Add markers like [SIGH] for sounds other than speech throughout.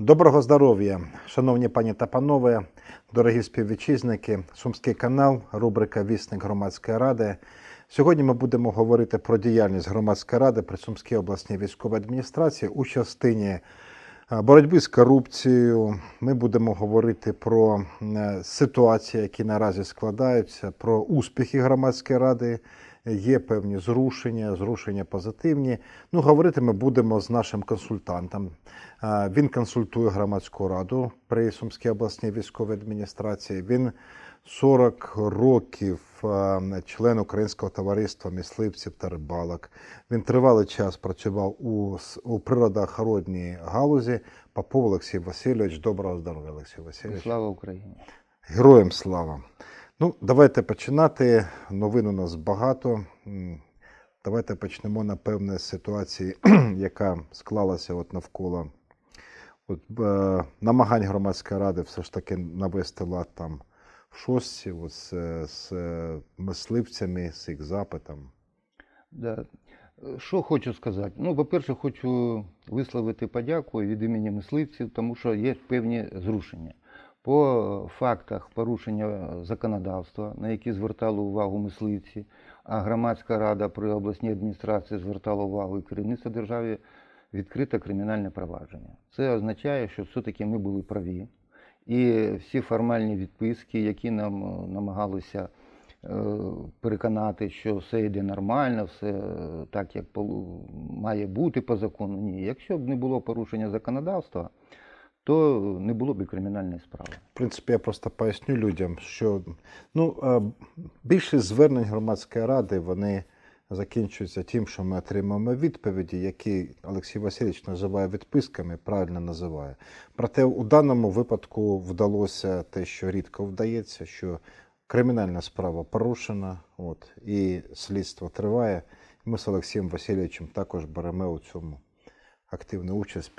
Доброго здоров'я, шановні пані та панове, дорогі співвітчизники, Сумський канал, рубрика Вісник громадської ради. Сьогодні ми будемо говорити про діяльність громадської ради при Сумській обласній військовій адміністрації у частині е, боротьби з корупцією. Ми будемо говорити про е, ситуації, які наразі складаються, про успіхи громадської ради. Є певні зрушення, зрушення позитивні. Ну, говорити ми будемо з нашим консультантом. Він консультує громадську раду при Сумській обласній військовій адміністрації. Він 40 років член Українського товариства мисливців та рибалок. Він тривалий час працював у, у природоохоронній галузі. Попов Олексій Васильович. Доброго здоров'я, Олексій Васильович. Слава Україні! Героям слава. Ну, давайте починати. Новин у нас багато. Давайте почнемо, напевне, з ситуації, [CLEARS THROAT] яка склалася от навколо от, е, намагань громадської ради все ж таки навести лад там в шостці, от, з, з е, мисливцями, з їх запитом. Да. Що хочу сказати? Ну, по-перше, хочу висловити подяку від імені мисливців, тому що є певні зрушення. По фактах порушення законодавства, на які звертали увагу мисливці, а громадська рада при обласній адміністрації звертала увагу і керівництво держави, відкрите кримінальне провадження. Це означає, що все-таки ми були праві. І всі формальні відписки, які нам е, намагалися е, переконати, що все йде нормально, все е, так, як має бути по закону. Ні. Якщо б не було порушення законодавства, то не було б кримінальної справи. В принципі, я просто поясню людям, що ну, е, більшість звернень громадської ради вони закінчуються тим, що ми отримаємо відповіді, які Олексій Васильович називає відписками, правильно називає. Проте у даному випадку вдалося те, що рідко вдається, що кримінальна справа порушена, от, і слідство триває. Ми з Олексієм Васильовичем також беремо у цьому активну участь.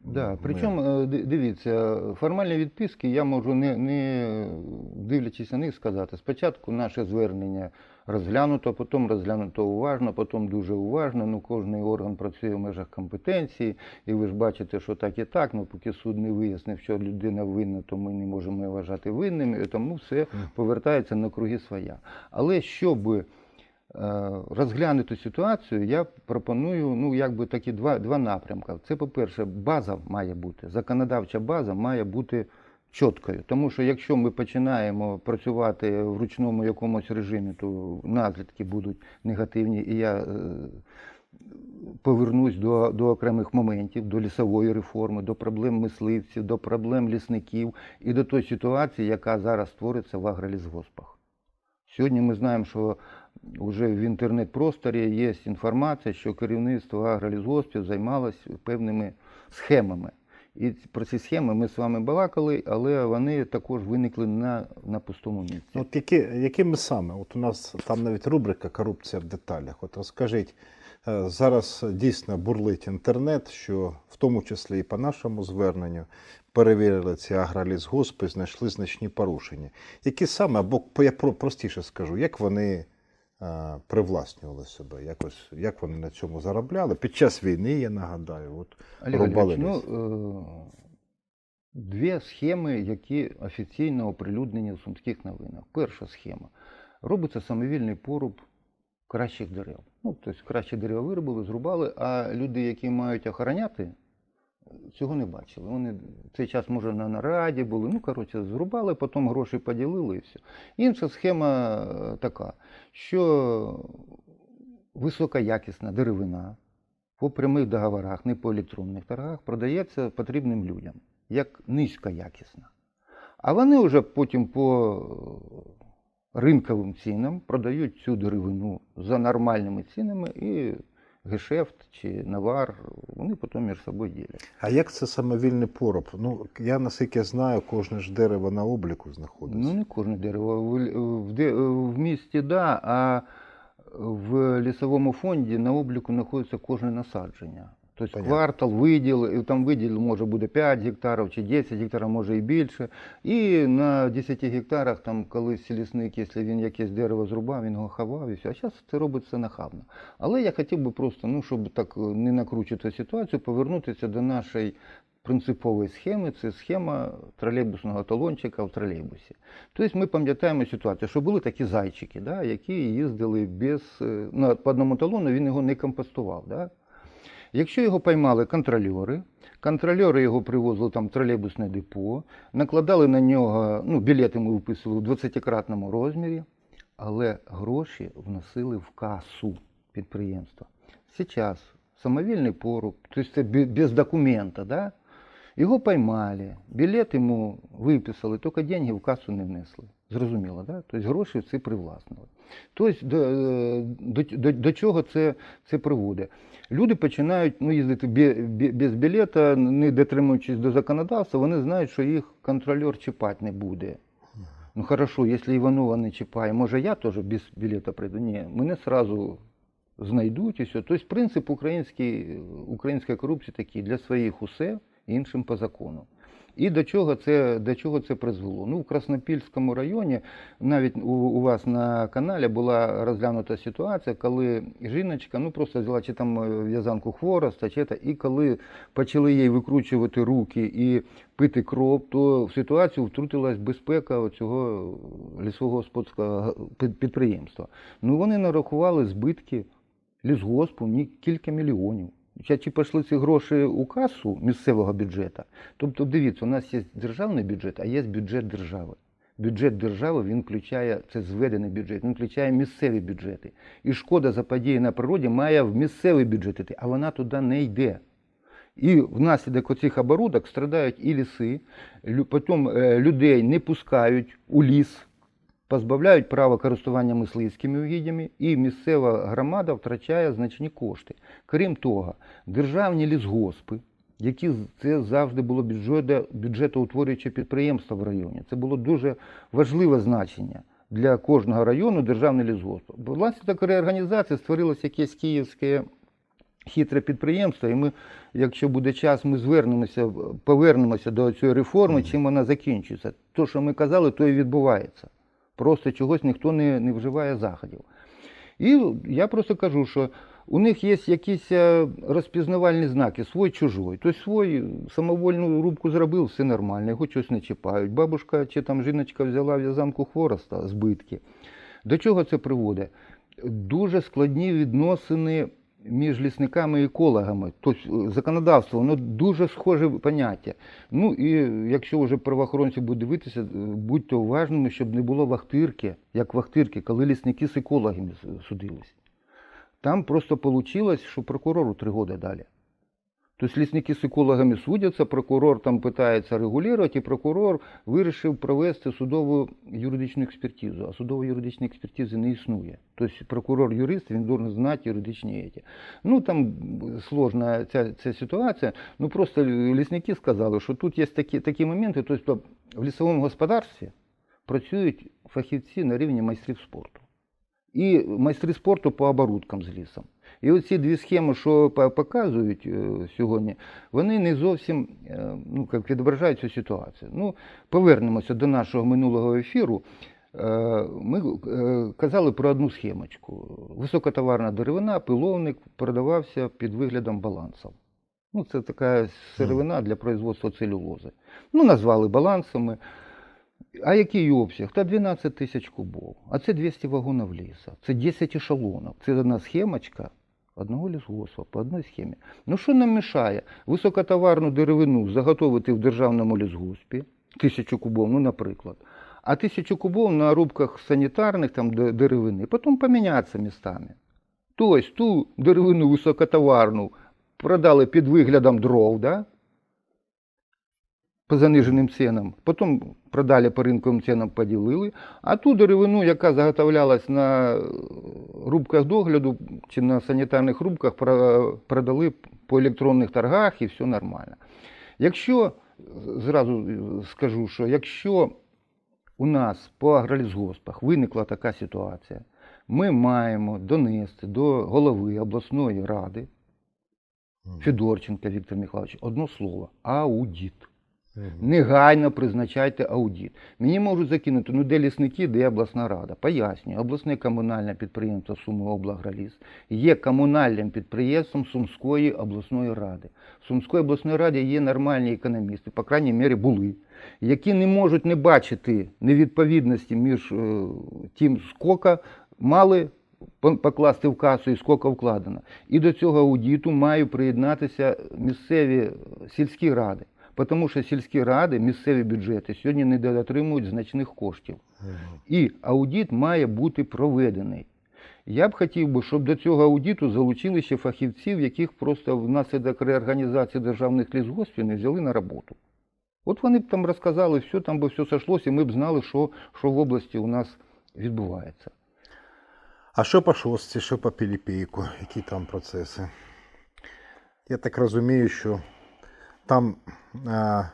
Да, причому е, дивіться, формальні відписки я можу не, не дивлячись на них сказати. Спочатку наше звернення розглянуто, потім розглянуто уважно, потім дуже уважно. Ну, кожен орган працює в межах компетенції, і ви ж бачите, що так і так. Ну, поки суд не вияснив, що людина винна, то ми не можемо вважати винним, і тому все повертається на круги своя. Але щоб розглянути ситуацію, я пропоную ну, якби такі два, два напрямки. Це, по-перше, база має бути, законодавча база має бути чіткою. Тому що якщо ми починаємо працювати в ручному якомусь режимі, то наслідки будуть негативні. І я е, повернусь до, до окремих моментів, до лісової реформи, до проблем мисливців, до проблем лісників і до тої ситуації, яка зараз створиться в агролісгоспах. Сьогодні ми знаємо, що вже в інтернет-просторі є інформація, що керівництво агролісгоспів займалось певними схемами. І про ці схеми ми з вами балакали, але вони також виникли на, на пустому місці. От які, якими саме? От у нас там навіть рубрика Корупція в деталях. От розкажіть, е, зараз дійсно бурлить інтернет, що в тому числі і по нашому зверненню перевірили ці агролісгоспи, знайшли значні порушення. Які саме, або я простіше скажу, як вони привласнювали себе, якось, як вони на цьому заробляли? Під час війни, я нагадаю, от Олег рубали ліс. ну, дві схеми, які офіційно оприлюднені в сумських новинах. Перша схема. Робиться самовільний поруб кращих дерев. Ну, тобто кращі дерева виробили, зрубали, а люди, які мають охороняти, цього не бачили. Вони цей час, може, на нараді були. Ну, коротше, зрубали, потім гроші поділили і все. Інша схема е, така, що високоякісна деревина по прямих договорах, не по електронних торгах, продається потрібним людям як низькоякісна. А вони вже потім по е, ринковим цінам продають цю деревину за нормальними цінами і гешефт чи навар, вони потім між собою ділять. А як це самовільний пороб? Ну, я наскільки знаю, кожне ж дерево на обліку знаходиться. Ну, не кожне дерево. В, в, де- в місті, да, а в лісовому фонді на обліку знаходиться кожне насадження. Тобто Понятно. квартал виділ, і там виділ може буде 5 гектарів чи 10 гектарів, може і більше. І на 10 гектарах там колись лісник, якщо він якесь дерево зрубав, він його ховав і все. А зараз це робиться нахабно. Але я хотів би просто, ну, щоб так е, не накручувати ситуацію, повернутися до нашої принципової схеми. Це схема тролейбусного талончика в тролейбусі. Тобто ми пам'ятаємо ситуацію, що були такі зайчики, да, які їздили без, на, по одному талону, він його не компостував. Да? Якщо його поймали контрольори, контрольори його привозили там в тролейбусне депо, накладали на нього, ну, білети ми виписували в 20-кратному розмірі, але гроші вносили в касу підприємства. Сейчас самовільний поруб, тобто це без документа, да? його поймали, білет йому виписали, тільки деньги в касу не внесли. Зрозуміло, да? Тобто гроші ці привласнили. Тобто до, е, до, до, до чого це, це приводить? Люди починають ну, їздити бе- бе- без білета, не дотримуючись до законодавства, вони знають, що їх контролер чіпати не буде. Ну хорошо, якщо Іванова не чіпає, може я теж без білета прийду? Ні, мене сразу знайдуть і все. Тобто принцип український, української корупції такий, для своїх усе, іншим по закону. І до чого це, до чого це призвело? Ну, в Краснопільському районі, навіть у, у вас на каналі була розглянута ситуація, коли жіночка ну, просто взяла чи там е, в'язанку хвороста, чи це, і коли почали їй викручувати руки і пити кров, то в ситуацію втрутилась безпека цього лісогосподарського під- підприємства. Ну, вони нарахували збитки лісгоспу кілька мільйонів. Чи, пішли ці гроші у касу місцевого бюджету? Тобто, дивіться, у нас є державний бюджет, а є бюджет держави. Бюджет держави він включає це зведений бюджет, він включає місцеві бюджети. І шкода за події на природі має в місцевий бюджет йти, а вона туди не йде. І внаслідок оцих оборудок страдають і ліси, потім е, людей не пускають у ліс, позбавляють права користування мисливськими угіддями, і місцева громада втрачає значні кошти. Крім того, державні лісгоспи, які це завжди було бюджето, бюджетоутворююче підприємство в районі. Це було дуже важливе значення для кожного району державний лісгосп. Внаслідок реорганізації створилося якесь київське хитре підприємство, і ми, якщо буде час, ми звернемося, повернемося до цієї реформи, чим вона закінчується. То, що ми казали, то і відбувається. Просто чогось ніхто не, не вживає заходів. І я просто кажу, що у них є якісь е, розпізнавальні знаки, свой чужой. Тобто свой самовольну рубку зробив, все нормально, його щось не чіпають. Бабушка чи там жіночка взяла в'язанку хвороста, збитки. До чого це приводить? Дуже складні відносини між лісниками і екологами. Тобто законодавство, воно дуже схоже поняття. Ну і якщо вже правоохоронці будуть дивитися, е, будьте уважними, щоб не було вахтирки, як вахтирки, коли лісники з екологами судились. Там просто вийшло, що прокурору три роки далі. Тобто лісники з екологами судяться, прокурор там питається регулювати, і прокурор вирішив провести судову юридичну експертизу. А судово юридичної експертизи не існує. Тобто прокурор-юрист він должен знати юридичні еті. Ну там сложна ця, ця ситуація. Ну просто лісники сказали, що тут є такі, такі моменти, тобто в лісовому господарстві працюють фахівці на рівні майстрів спорту. І майстри спорту по оборудкам з лісом. І оці дві схеми, що показують е, сьогодні, вони не зовсім е, ну, як відображають цю ситуацію. Ну, повернемося до нашого минулого ефіру. Е, Ми казали про одну схемочку. Високотоварна деревина, пиловник продавався під виглядом балансів. Ну, це така сировина для производства целюлози. Ну, назвали балансами. А який обсяг? Та 12 тисяч кубов. А це 200 вагонів ліса. Це 10 ешелонів. Це одна схемочка одного лісгоспа по одній схемі. Ну що нам мішає? Високотоварну деревину заготовити в державному лісгоспі, тисячу кубов, ну, наприклад. А тисячу кубов на рубках санітарних там де- деревини, потім помінятися містами. Тобто ту деревину високотоварну продали під виглядом дров, да? По заниженим ценам, потім продали по ринковим ценам, поділили, а ту деревину, яка заготовлялась на рубках догляду чи на санітарних рубках, продали по електронних торгах і все нормально. Якщо, зразу скажу, що якщо у нас по агролісгоспах виникла така ситуація, ми маємо донести до голови обласної ради Мгм. Федорченко Віктор Михайлович, одно слово аудіт. Негайно призначайте аудіт. Мені можуть закинути, ну де лісники, де обласна рада. Пояснюю, обласне комунальне підприємство Суми облагроліс є комунальним підприємством Сумської обласної ради. В Сумської обласної раді є нормальні економісти, по крайній мірі були, які не можуть не бачити невідповідності між е, тим, скільки мали покласти в касу і скільки вкладено. І до цього аудиту мають приєднатися місцеві сільські ради. Тому що сільські ради, місцеві бюджети сьогодні не дотримують значних коштів. І аудит має бути проведений. Я б хотів би, щоб до цього аудиту залучили ще фахівців, яких просто внаслідок реорганізації державних лісгоспів не взяли на роботу. От вони б там розказали все, там би все сошлося, і ми б знали, що, що в області у нас відбувається. А що по шостці, що по Піліпейку? Які там процеси? Я так розумію, що там а,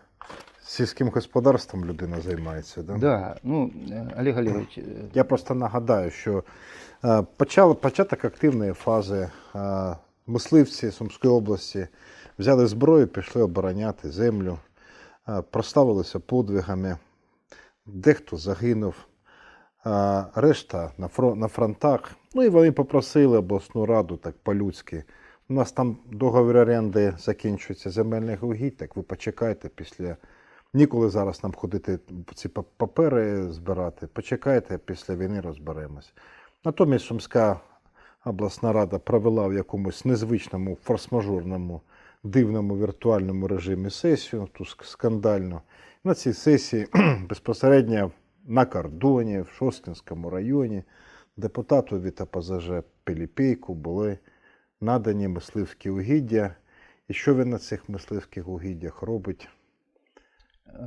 сільським господарством людина займається, да? Да, ну, е, Олег Олегович, е, Я просто нагадаю, що е, почав, початок активної фази е, мисливці Сумської області взяли зброю, пішли обороняти землю, е, проставилися подвигами, дехто загинув, е, решта на, на фронтах. Ну і вони попросили обласну раду так по-людськи. У нас там договір оренди закінчується земельних угідь, так ви почекайте після. Ніколи зараз нам ходити ці папери збирати. Почекайте, після війни розберемось. Натомість Сумська обласна рада провела в якомусь незвичному форс-мажорному дивному віртуальному режимі сесію, ту скандальну. На цій сесії [CLEARS THROAT] безпосередньо на кордоні, в Шосткинському районі, депутату від ОПЗЖ Пиліпейку були надані мисливські угіддя. І що він на цих мисливських угіддях робить?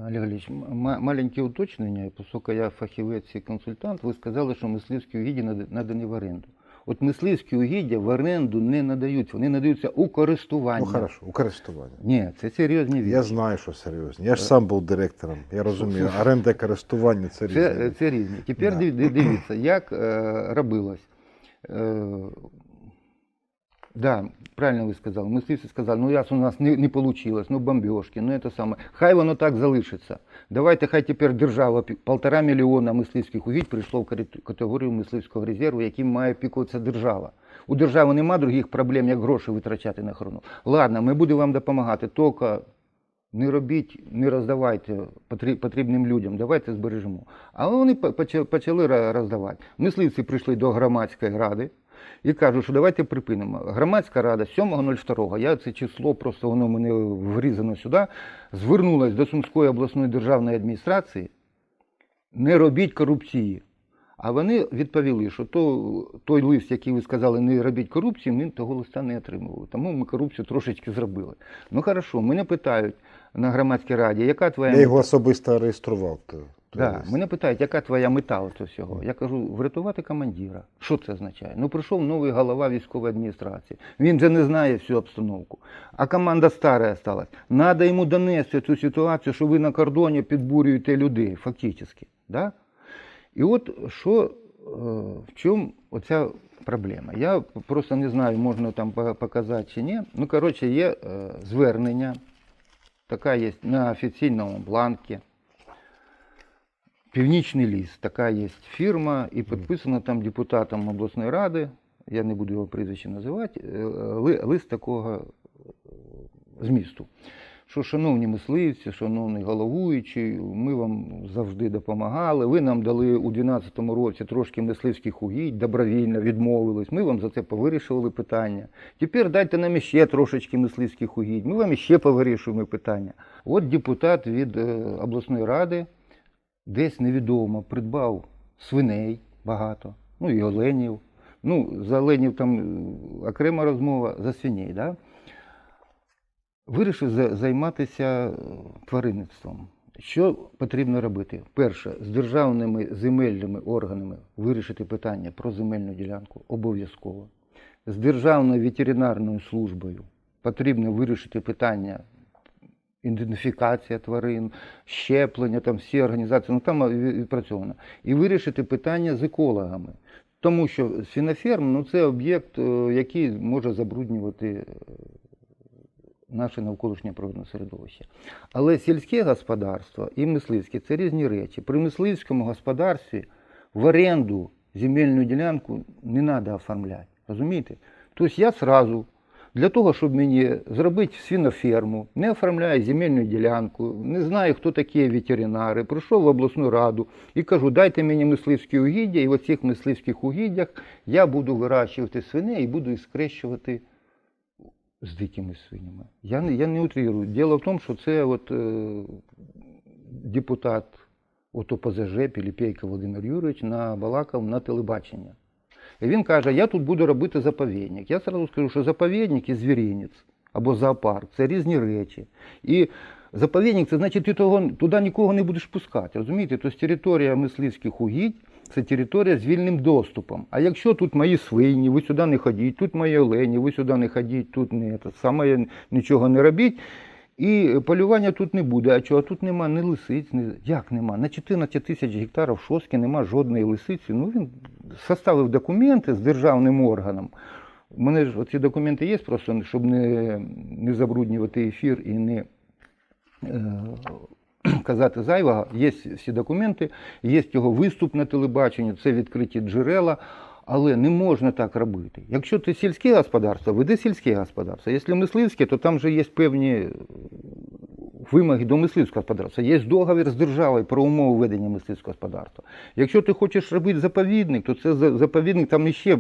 Олег ма- маленьке уточнення, оскільки я фахівець і консультант, ви сказали, що мисливські угіддя нада- надані в оренду. От мисливські угіддя в оренду не надаються, вони надаються у користування. Ну, хорошо, у користування. Ні, це серйозні речі. Я знаю, що серйозно. Я ж сам був директором. Я розумію, оренда і користування це різні. Це, це різні. Тепер Да. див- див- дивіться, як е, робилось. Е, да, правильно ви сказали. Мисливці сказали, ну ясно, у нас не, не вийшло, ну бомбежки, ну це саме. Хай воно так залишиться. Давайте хай тепер держава, полтора мільйона мисливських угідь прийшло в категорію мисливського резерву, яким має опікуватися держава. У держави нема других проблем, як гроші витрачати на охорону. Ладно, ми будемо вам допомагати, тільки не робіть, не роздавайте потрібним людям, давайте збережемо. Але вони почали роздавати. Мисливці прийшли до громадської ради і кажуть, що давайте припинимо. Громадська рада 7.02, я це число, просто воно мене врізано сюди, звернулась до Сумської обласної державної адміністрації, не робіть корупції. А вони відповіли, що то, той лист, який ви сказали, не робіть корупції, ми того листа не отримували. Тому ми корупцію трошечки зробили. Ну хорошо, мене питають на громадській раді, яка твоя Я його особисто реєстрував. Да, мене питають, яка твоя мета от всього? Я кажу, врятувати командира. Що це означає? Ну прийшов новий голова військової адміністрації. Він же не знає всю обстановку. А команда стара осталась. Надо йому донести цю ситуацію, що ви на кордоні підбурюєте людей, фактично. Да? І от що, е, в чому оця проблема? Я просто не знаю, можна там показати чи ні. Ну, коротше, є е, звернення, така є на офіційному бланкі. Північний ліс, така є фірма, і підписано там депутатом обласної ради, я не буду його прізвище називати, е, лист такого е, змісту. Що, шановні мисливці, шановний головуючий, ми вам завжди допомагали. Ви нам дали у 2012 році трошки мисливських угідь, добровільно відмовились. Ми вам за це повирішували питання. Тепер дайте нам іще трошечки мисливських угідь. Ми вам іще повирішуємо питання. От депутат від е, обласної ради десь невідомо придбав свиней багато, ну і оленів. Ну, за оленів там е, окрема розмова, за свиней. Да? Вирішив займатися е, тваринництвом. Що потрібно робити? Перше, з державними земельними органами вирішити питання про земельну ділянку обов'язково. З Державною ветеринарною службою потрібно вирішити питання ідентифікація тварин, щеплення, там всі організації, ну там від- відпрацьовано. І вирішити питання з екологами. Тому що свіноферм ну, це об'єкт, е, який може забруднювати е, наше навколишнє природне середовище. Але сільське господарство і мисливське це різні речі. При мисливському господарстві в оренду земельну ділянку не треба оформляти. Розумієте? Тобто я сразу для того, щоб мені зробити свіноферму, не оформляю земельну ділянку, не знаю, хто такі ветеринари, прийшов в обласну раду і кажу, дайте мені мисливські угіддя, і в оцих мисливських угіддях я буду вирощувати свиней і буду їх скрещувати з дикими свинями. Я не, я не утрирую. Діло в тому, що це от, е, депутат от ОПЗЖ Піліпейко Володимир Юрійович набалакав на телебачення. І він каже, я тут буду робити заповідник. Я одразу скажу, що заповідник і звіринець або зоопарк це різні речі. І заповідник це значить, ти туди нікого не будеш пускати. Розумієте? Тобто територія мисливських угідь це територія з вільним доступом. А якщо тут мої свині, ви сюди не ходіть, тут мої олені, ви сюди не ходіть, тут не це саме нічого не робіть. І полювання тут не буде. А чого тут нема ні лисиць, ні... як нема? На 14 тисяч гектарів шостки нема жодної лисиці. Ну він составив документи з державним органом. У мене ж ці документи є, просто щоб не, не забруднювати ефір і не е, [CLEARS THROAT] казати зайвого. Є всі документи, є його виступ на телебаченні, це відкриті джерела. Але не можна так робити. Якщо ти сільське господарство, веди сільське господарство. Якщо мисливське, то там вже є певні вимоги до мисливського господарства. Є договір з державою про умови ведення мисливського господарства. Якщо ти хочеш робити заповідник, то це за- заповідник там іще.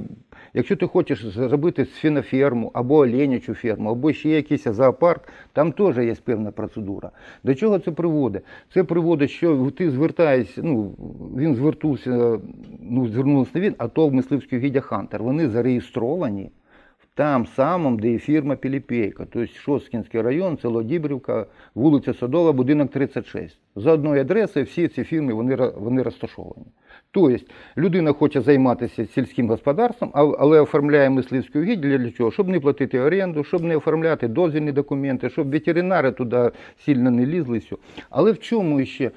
Якщо ти хочеш зробити свиноферму або оленячу ферму, або ще якийсь зоопарк, там теж є певна процедура. До чого це приводить? Це приводить, що ти звертаєшся, ну він звертувся, ну звернувся не він, а то в мисливській гідя Хантер. Вони зареєстровані там самому, де і фірма Піліпейка, тобто Шосткінський район, село Дібрівка, вулиця Садова, будинок 36. За одною адресою всі ці фірми вони, вони розташовані. Тобто людина хоче займатися сільським господарством, але оформляє мисливську угіддя для чого? Щоб не платити оренду, щоб не оформляти дозвільні документи, щоб ветеринари туди сильно не лізли. все. Але в чому ще?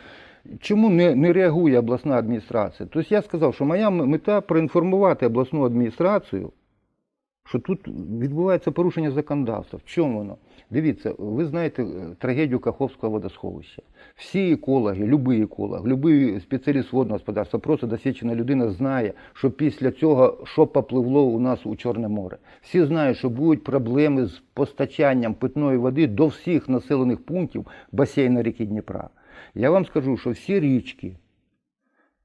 Чому не, не реагує обласна адміністрація? Тобто я сказав, що моя мета проінформувати обласну адміністрацію, що тут відбувається порушення законодавства. В чому воно? Дивіться, ви знаєте е, трагедію Каховського водосховища. Всі екологи, любий еколог, любий спеціаліст водного господарства, просто досвідчена людина знає, що після цього що попливло у нас у Чорне море. Всі знають, що будуть проблеми з постачанням питної води до всіх населених пунктів басейну ріки Дніпра. Я вам скажу, що всі річки,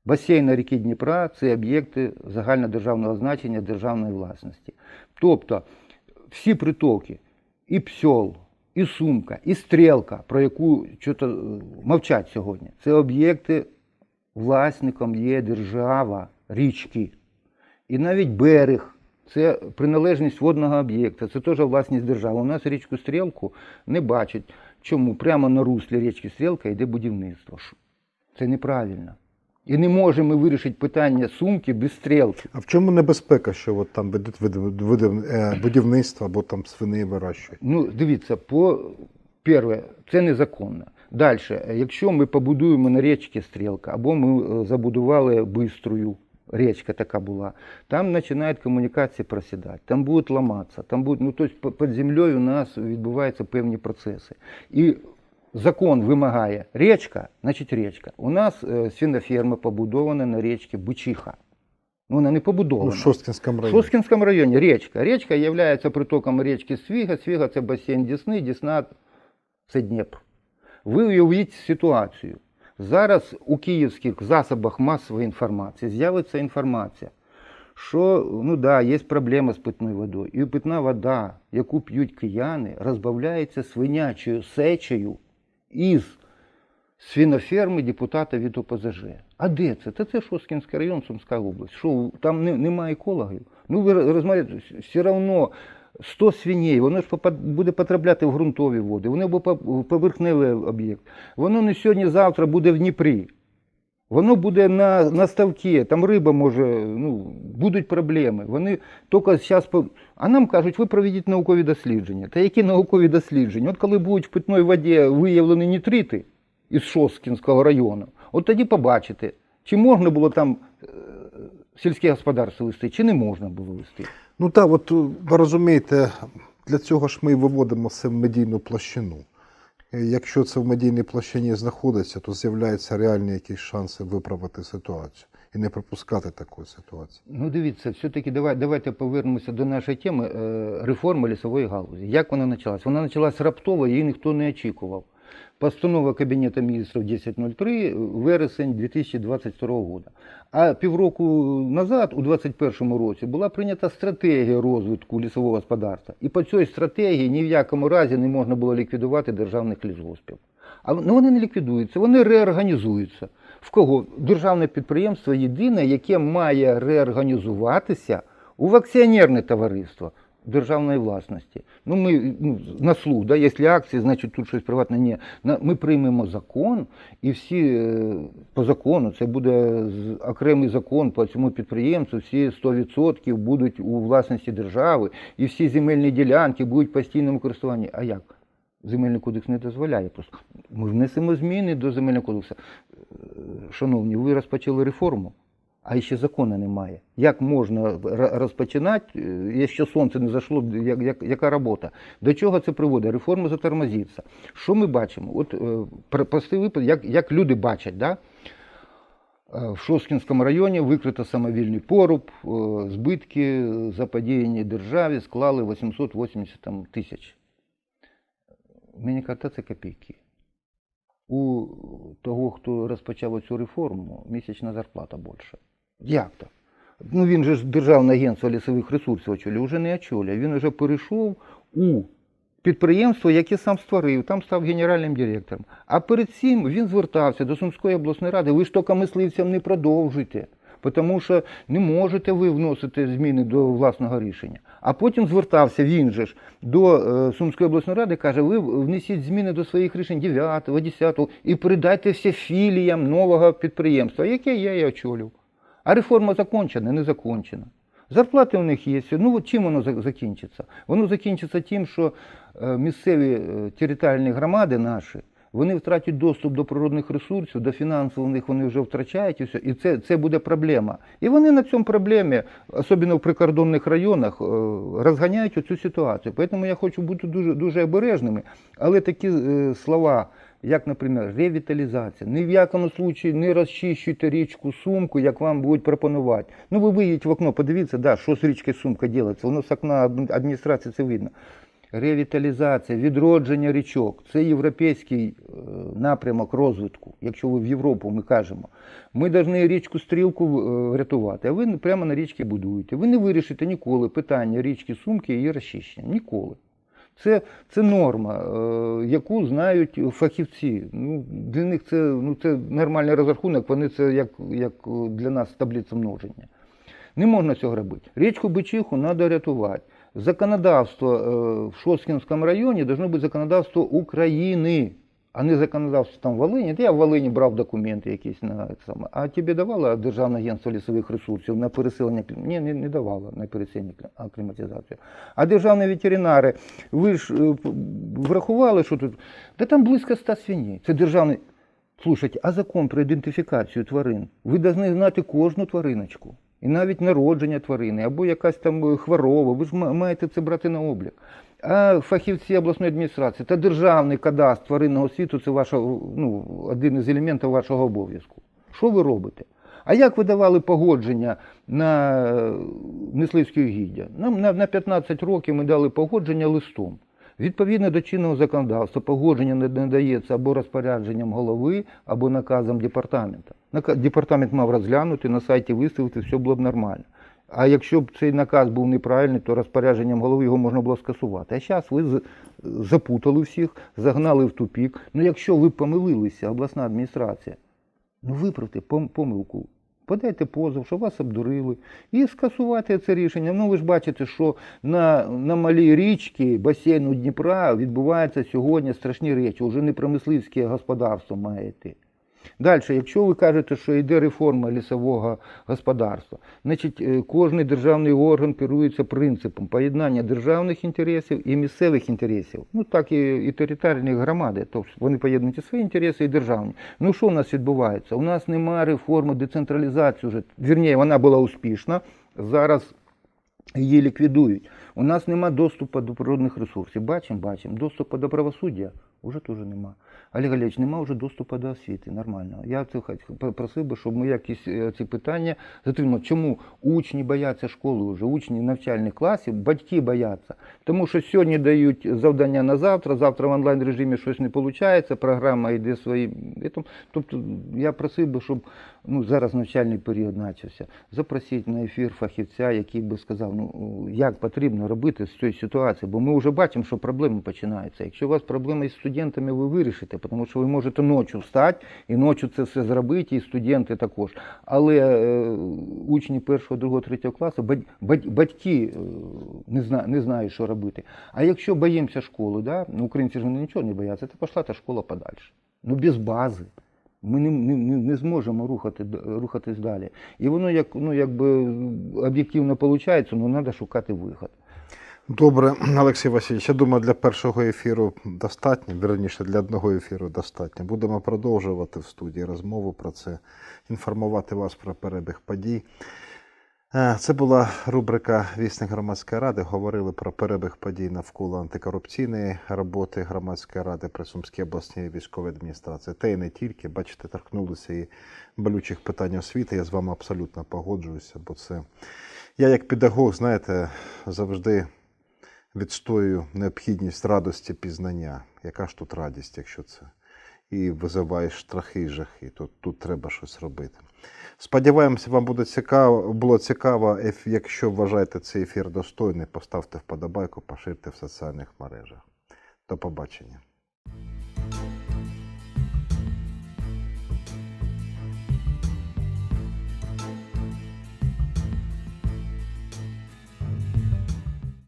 Басейни ріки Дніпра це об'єкти загальнодержавного значення державної власності. Тобто всі притоки, і Псьол, і Сумка, і Стрілка, про яку е, мовчать сьогодні, це об'єкти власником є держава, річки. І навіть берег це приналежність водного об'єкта, це теж власність держави. У нас річку Стрілку не бачать. Чому? Прямо на руслі річки Стрілка йде будівництво. Це неправильно. І не можемо ми вирішити питання сумки без стрілки. А в чому небезпека, що от там ведуть будівництво або там свини вирощують? Ну, дивіться, по перше, це незаконно. Далі, якщо ми побудуємо на річці стрілка, або ми е, забудували бистрою, річка така була, там починають комунікації просідати, там будуть ламатися, там будуть, ну, тобто під землею у нас відбуваються певні процеси. І закон вимагає річка, значить річка. У нас е, свиноферма побудована на річці Бичиха. Ну, Вона не побудована. Ну, в Шосткінському В районі. Шосткинском районе речка. Речка є притоком річки Свіга. Свіга це басейн Дісни, Дісна це Дніпр. Ви уявіть ситуацію. Зараз у київських засобах масової інформації з'явиться інформація, що ну да, є проблема з питною водою. І питна вода, яку п'ють кияни, розбавляється свинячою сечею із свіноферми депутата від ОПЗЖ. А де це? Та це Шоскінський район, Сумська область. Що там не, немає екологів? Ну ви розумієте, все одно 100 свиней, воно ж буде потрапляти в ґрунтові води, воно буде поверхневий об'єкт. Воно не сьогодні-завтра буде в Дніпрі. Воно буде на, на ставці, там риба може, ну, будуть проблеми. Вони тільки зараз. А нам кажуть, ви проведіть наукові дослідження. Та які наукові дослідження? От коли будуть в питної воді виявлені нітрити із Шосткінського району, от тоді побачите, чи можна було там е, сільське господарство вести, чи не можна було вести. Ну так, от ви розумієте, для цього ж ми виводимо це в медійну площину. Е, Якщо це в медійній площині знаходиться, то з'являються реальні якісь шанси виправити ситуацію і не пропускати такої ситуації. Ну, дивіться, все-таки давай, давайте повернемося до нашої теми е, реформи лісової галузі. Як вона почалась? Вона почалась раптово, її ніхто не очікував. Постанова Кабінету міністрів 1003 вересень 2022 року. А півроку назад, у 2021 році, була прийнята стратегія розвитку лісового господарства. І по цій стратегії ні в якому разі не можна було ліквідувати державних лісгоспів. А ну, вони не ліквідуються, вони реорганізуються. В кого? Державне підприємство єдине, яке має реорганізуватися у акціонерне товариство державної власності. Ну, ми ну, на слух, да, якщо акції, значить тут щось приватне. Ні. Ми приймемо закон, і всі е, по закону, це буде окремий закон по цьому підприємству, всі 100% будуть у власності держави, і всі земельні ділянки будуть в постійному користуванні. А як? Земельний кодекс не дозволяє просто. Ми внесемо зміни до земельного кодексу. Е, Шановні, ви розпочали реформу, а ще закону немає. Як можна розпочинати, е, якщо сонце не зайшло, як, як, яка робота? До чого це приводить? Реформа затормозиться. Що ми бачимо? От е, простий випадок, як, як люди бачать, да? Е, В Шосткінському районі викрито самовільний поруб, збитки заподіяні державі склали 880 там, тисяч. Мені кажуть, це копійки. У того, хто розпочав цю реформу, місячна зарплата більша. Як так? Ну він же ж Державне агентство лісових ресурсів очолює, вже не очолює. Він вже перейшов у підприємство, яке сам створив, там став генеральним директором. А перед цим він звертався до Сумської обласної ради. Ви ж тільки мисливцям не продовжуйте, тому що не можете ви вносити зміни до власного рішення. А потім звертався він же ж до е, Сумської обласної ради, каже, ви внесіть зміни до своїх рішень 9, 10 і передайте все філіям нового підприємства, яке я і очолював. А реформа закончена, не закончена. Зарплати у них є. Ну от чим воно закінчиться? Воно закінчиться тим, що е, місцеві е, територіальні громади наші, вони втратять доступ до природних ресурсів, до них вони вже втрачають і все. І це, це буде проблема. І вони на цьому проблемі, особливо в прикордонних районах, е, розганяють оцю ситуацію. Тому я хочу бути дуже, дуже обережними. Але такі слова, як, наприклад, ревіталізація, ні в якому случаї не розчищуйте річку Сумку, як вам будуть пропонувати. Ну ви виїдете в окно, подивіться, да, що з річкою Сумка робиться, воно з окна адміністрації це видно. Ревіталізація, відродження річок це європейський е, напрямок розвитку. Якщо ви в Європу ми кажемо, ми повинні річку стрілку е, врятувати, а ви прямо на річці будуєте. Ви не вирішите ніколи питання річки Сумки і її розчищення. Ніколи. Це, це норма, е, яку знають фахівці. Ну, для них це, ну, це нормальний розрахунок, вони це як, як для нас таблиця множення. Не можна цього робити. Річку Бичиху треба рятувати. Законодавство е, в Шосткінському районі має бути законодавство України, а не законодавство там в Волині. Я в Волині брав документи якісь на саме. А тобі давало Державне агентство лісових ресурсів на переселення Ні, не, не давало на переселення клі- акліматизацію. А державні ветеринари, ви ж е, врахували, що тут. Та там близько ста свиней. Це державний. Слушайте, а закон про ідентифікацію тварин? Ви повинні знати кожну твариночку. І навіть народження тварини, або якась там е, хвороба, ви ж маєте це брати на облік. Фахівці обласної адміністрації та державний кадастр тваринного світу це ваша, ну, один із елементів вашого обов'язку. Що ви робите? А як ви давали погодження на е, мисливські угіддя? Нам на, на 15 років ми дали погодження листом. Відповідно до чинного законодавства, погодження не надається або розпорядженням голови, або наказом департамента. Департамент мав розглянути, на сайті виставити, все було б нормально. А якщо б цей наказ був неправильний, то розпорядженням голови його можна було скасувати. А зараз ви запутали всіх, загнали в тупік. Ну якщо ви помилилися, обласна адміністрація, ну виправте пом- помилку. Подайте позов, що вас обдурили, і скасувати це рішення. Ну ви ж бачите, що на, на малій річці басейну Дніпра відбуваються сьогодні страшні речі. Уже не про мисливське господарство має йти. Далі, якщо ви кажете, що йде реформа лісового господарства, значить е, кожний державний орган керується принципом поєднання державних інтересів і місцевих інтересів. Ну так і, і територіальні громади, тобто вони поєднують свої інтереси і державні. Ну що у нас відбувається? У нас немає реформи децентралізації вже. Вірніше, вона була успішна. Зараз її ліквідують. У нас нема доступу до природних ресурсів. Бачимо, бачимо. Доступу до правосуддя вже теж нема. Олег Олегович, нема вже доступу до освіти. Нормально. Я просив би, щоб ми якісь е, ці питання затримали. Чому учні бояться школи вже, учні навчальних класів, батьки бояться. Тому що сьогодні дають завдання на завтра, завтра в онлайн режимі щось не виходить, програма йде своїм. Тобто я просив би, щоб ну, зараз навчальний період почався. Запросіть на ефір фахівця, який би сказав, ну як потрібно робити з цієї ситуації, бо ми вже бачимо, що проблеми починаються. Якщо у вас проблеми із студентами, ви вирішите, тому що ви можете ночі встати і ночі це все зробити, і студенти також. Але е, учні першого, другого, третього класу, бать- бать- батьки е, не, зна, не знають, що робити. А якщо боїмося школи, да? ну, українці ж нічого не бояться, то пішла та школа подальше. Ну без бази. Ми не, не, не, не зможемо рухати, рухатись далі. І воно як, ну, якби об'єктивно виходить, ну треба шукати виход. Добре, [CLEARS THROAT] Олексій Васильович, я думаю, для першого ефіру достатньо, вірніше, для одного ефіру достатньо. Будемо продовжувати в студії розмову про це, інформувати вас про перебіг подій. Е, Це була рубрика Вісник громадської ради. Говорили про перебіг подій навколо антикорупційної роботи громадської ради при Сумській обласній військовій адміністрації. Та й не тільки, бачите, торкнулися і болючих питань освіти. Я з вами абсолютно погоджуюся, бо це я як педагог, знаєте, завжди відстоюю необхідність радості пізнання. Яка ж тут радість, якщо це і визиваєш страхи і жахи, то тут треба щось робити. Сподіваємося, вам буде цікаво, було цікаво. Якщо вважаєте цей ефір достойний, поставте вподобайку, поширте в соціальних мережах. До побачення.